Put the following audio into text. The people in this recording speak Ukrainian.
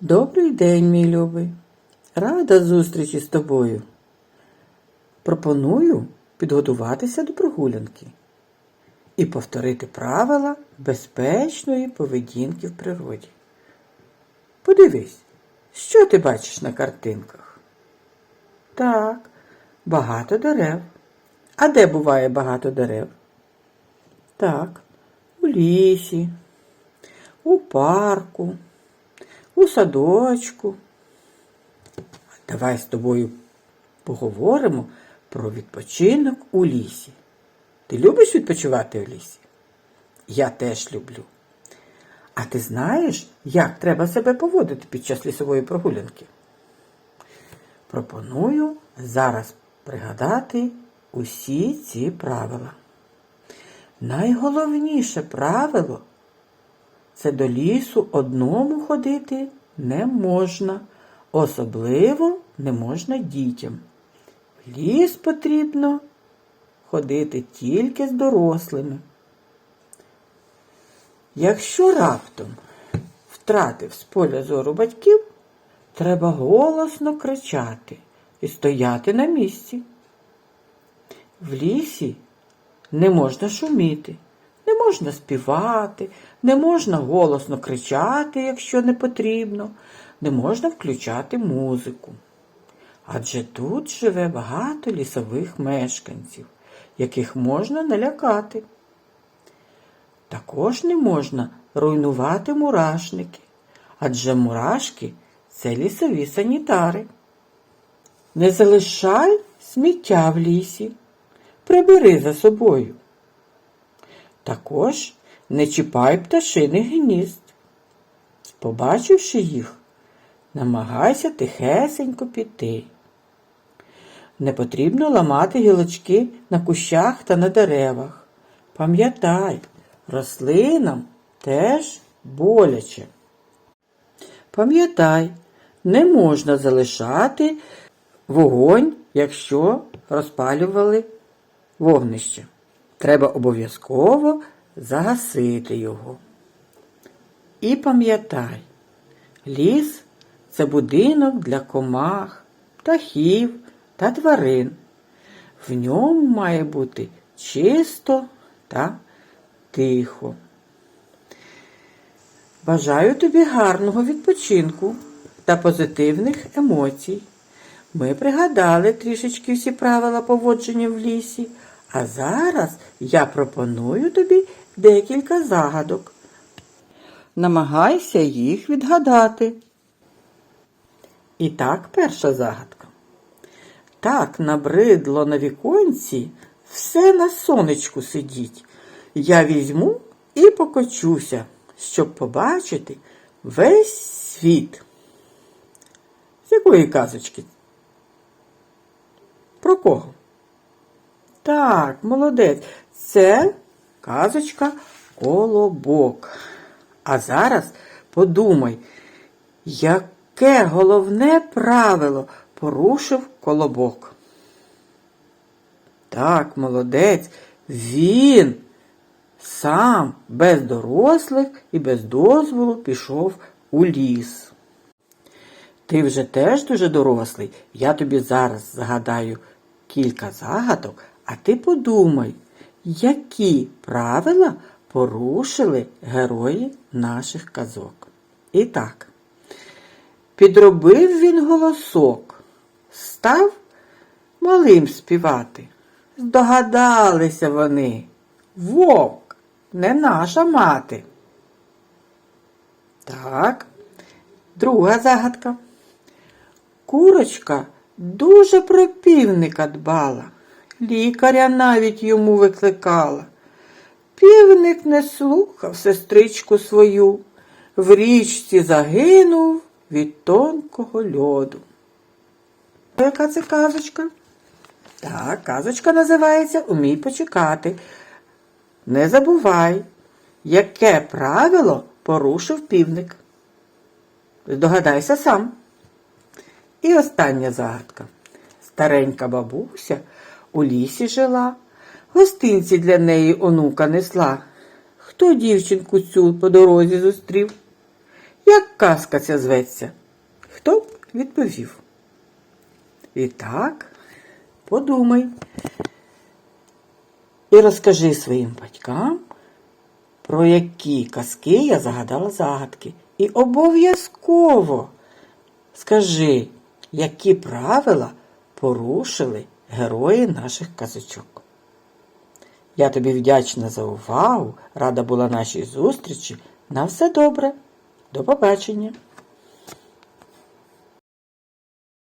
Добрий день, мій любий. Рада зустрічі з тобою. Пропоную підготуватися до прогулянки і повторити правила безпечної поведінки в природі. Подивись, що ти бачиш на картинках? Так, багато дерев. А де буває багато дерев? Так, у лісі, у парку, у садочку. Давай з тобою поговоримо про відпочинок у лісі. Ти любиш відпочивати у лісі? Я теж люблю. А ти знаєш, як треба себе поводити під час лісової прогулянки? Пропоную зараз пригадати усі ці правила. Найголовніше правило це до лісу одному ходити не можна, особливо не можна дітям. В ліс потрібно ходити тільки з дорослими. Якщо раптом втратив з поля зору батьків, треба голосно кричати і стояти на місці. В лісі не можна шуміти, можна співати, не можна голосно кричати, якщо не потрібно, не можна включати музику. Адже тут живе багато лісових мешканців, яких можна налякати. Також не можна руйнувати мурашники, адже мурашки це лісові санітари. Не залишай сміття в лісі, прибери за собою. Також не чіпай пташиних гнізд. Побачивши їх, намагайся тихесенько піти. Не потрібно ламати гілочки на кущах та на деревах. Пам'ятай, рослинам теж боляче. Пам'ятай, не можна залишати вогонь, якщо розпалювали вогнище. Треба обов'язково загасити його. І пам'ятай, ліс це будинок для комах, птахів та тварин. В ньому має бути чисто та тихо. Бажаю тобі гарного відпочинку та позитивних емоцій. Ми пригадали трішечки всі правила поводження в лісі, а зараз я пропоную тобі декілька загадок. Намагайся їх відгадати. І так, перша загадка. Так набридло на віконці, все на сонечку сидіть. Я візьму і покочуся, щоб побачити весь світ. З якої казочки? Про кого? Так, молодець. Це казочка Колобок. А зараз подумай, яке головне правило порушив Колобок. Так, молодець, він сам без дорослих і без дозволу пішов у ліс. Ти вже теж дуже дорослий. Я тобі зараз загадаю кілька загадок, а ти подумай, які правила порушили герої наших казок. І так, підробив він голосок, став малим співати. Здогадалися вони. Вовк, не наша мати. Так, друга загадка. Курочка дуже про півника дбала, лікаря навіть йому викликала. Півник не слухав сестричку свою, в річці загинув від тонкого льоду. Яка це казочка? Так, казочка називається Умій почекати. Не забувай, яке правило порушив півник. Здогадайся сам. І остання загадка. Старенька бабуся у лісі жила, гостинці для неї онука несла. Хто дівчинку цю по дорозі зустрів? Як казка ця зветься? Хто б відповів? І так, подумай. І розкажи своїм батькам, про які казки я загадала загадки. І обов'язково скажи, які правила порушили герої наших казочок. Я тобі вдячна за увагу, рада була нашій зустрічі. На все добре. До побачення!